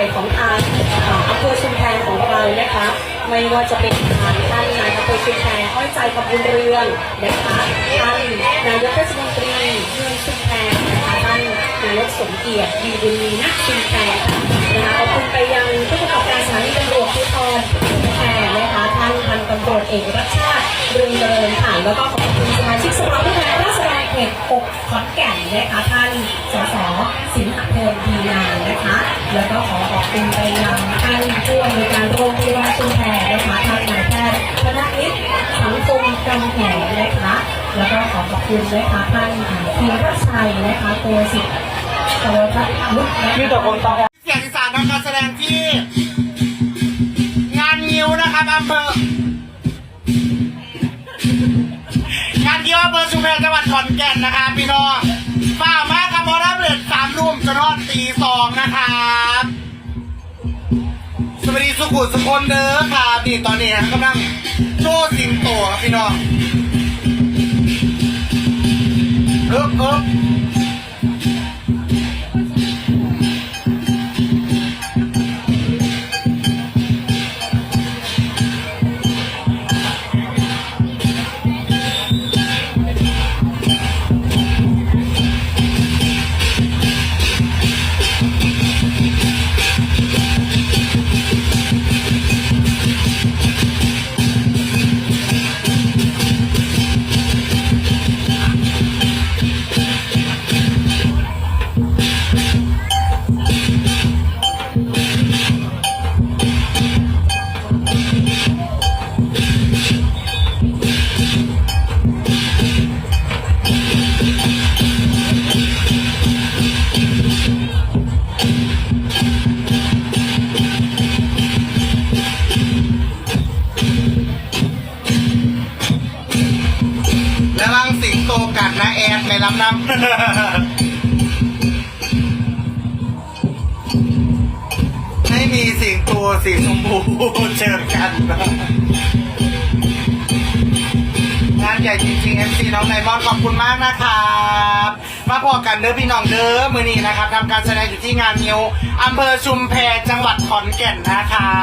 ญ่ของทางอำเภอชุมแพของเรานะคะ ไม่ว่าจะเป็นทางท่านนายอำเภอชุมแพอ้อยใจกบบุญเรืองนะคะท่านนายกเทศมนตรีเมืองชุมแพนะคะท่านนายกสมเกียรติดีบุญมีนักชุมแพนะคะขอบคุณไปยังผู้ประกอบการสถานีตำรวจภูธรชุมแพนะคะท่านพันตำรวจเอกรัชชาติเรืองเดินค่ะแล้วก็ขอบคุณสมาชิกสภาผู้แทนราษฎรเขต6ขอนแก่นนะคะท่านสสสิงห์เพลดีนานนะคะ แล้วก็ขอขอบคุณไปยังท่านผู้อำนวยการโรงพยาบาลชุมแพนะคะท่านนายแพทย์ธนฤทธิ์สังคมกำแหงนะคะแล้วก็ขอขอบคุณนะคะท่านธีรชัยนะคะตัวสิทธิ์สวัสดิ์วุฒินะคะมีแต่คนตาเสียงอีสานทำการแสดงที่ งานงิ้วนะครับอำเภองานงิ้วอำเภอชุมแพจังหวัดขอนแก่นนะครับพี่น้องฝ้า รับพอรับเดือดสามรุ่มจนทอดตีสองนะครับสวัสดีสุขุมสุคนเด้อค่ะนี่ตอนนี้กำลังโชว์สิงโตครับพี่น้องเอิบเอิบำน้ำไม่มีสิ่งโตสีชมพูเจอกันงานใหญ่จริงๆ MC น้องไนมอนขอบคุณมากนะครับมาพอกันเด้อพี่น้องเด้อมือนี้นะครับทำการแสดงอยู่ที่งานนิวอำเภอชุมแพจังหวัดขอนแก่นนะครั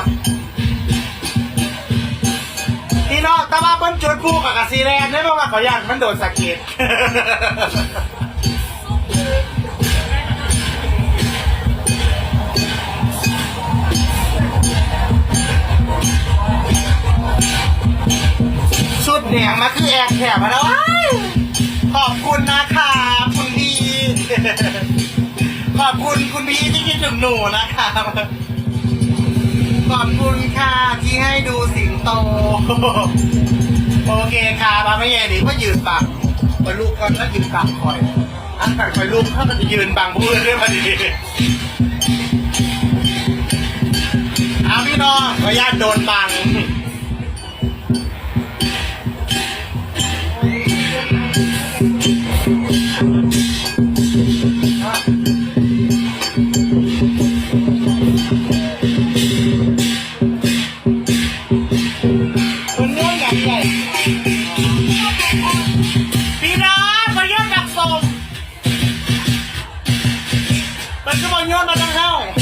บ พี่น้องแต่ว่าเพิ่นจุดพูกับกบซีแรนได้เพราะว่าเขาอยากมันโดนสะเก็ดชุดเนี่ยมาคือแอกแถบมาแล้วขอบคุณนะคะคุณพี่ขอบคุณคุณพี่ที่คิดถึงหนูนะครับ ขอบคุณค่ะที่ให้ดูสิงโต โอเคค่ะมาไม่แย่ดีก็ยืนบังไปลูกก่อนแล้วยืนบังคอยอันถัดไปลูกเขาก็จะยืนบังพูดด้วยพอดีเอาพี่น้องขออนุญาตโดนบัง มันก็ม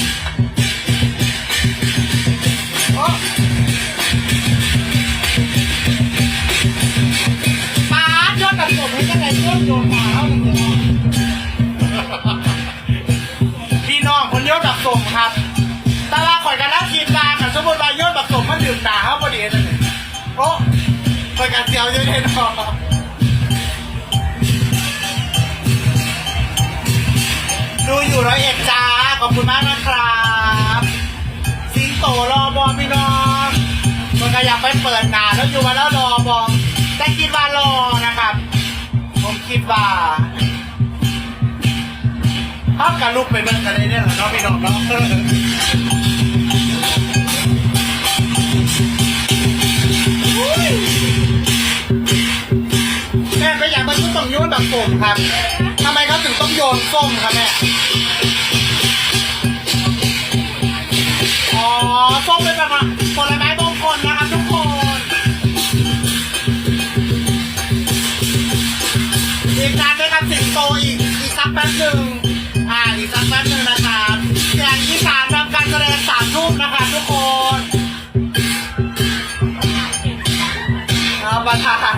ร้อยเอ็ดจ้า ขอบคุณมากนะครับสิงโตรอบอพี่น้องมันก็อยากไปเปิดงานแล้วอยู่มาแล้วรอบอมแต่คิดว่ารอนะครับ ผมคิดว่าถ้ากับลูกไปเบิ่งกันได้เนี่ยเหรอเนาะพี่น้องเนาะแม่ไม่อยากมันก็ต้องโยนแบบส้มครับทำไม ต้องโยนส้มครับแม่อ๋อส้มเป็นแบบผลไม้มงคลนะครับทุกคนอีกนาได้วยครับสิงโตอีกอีกสักแป๊บหนึ่งอ่าอีกสักแป๊บหนึ่งนะครับแกงที่สามทำการแสดงสามรูปนะคะทุกคนเอาประทาน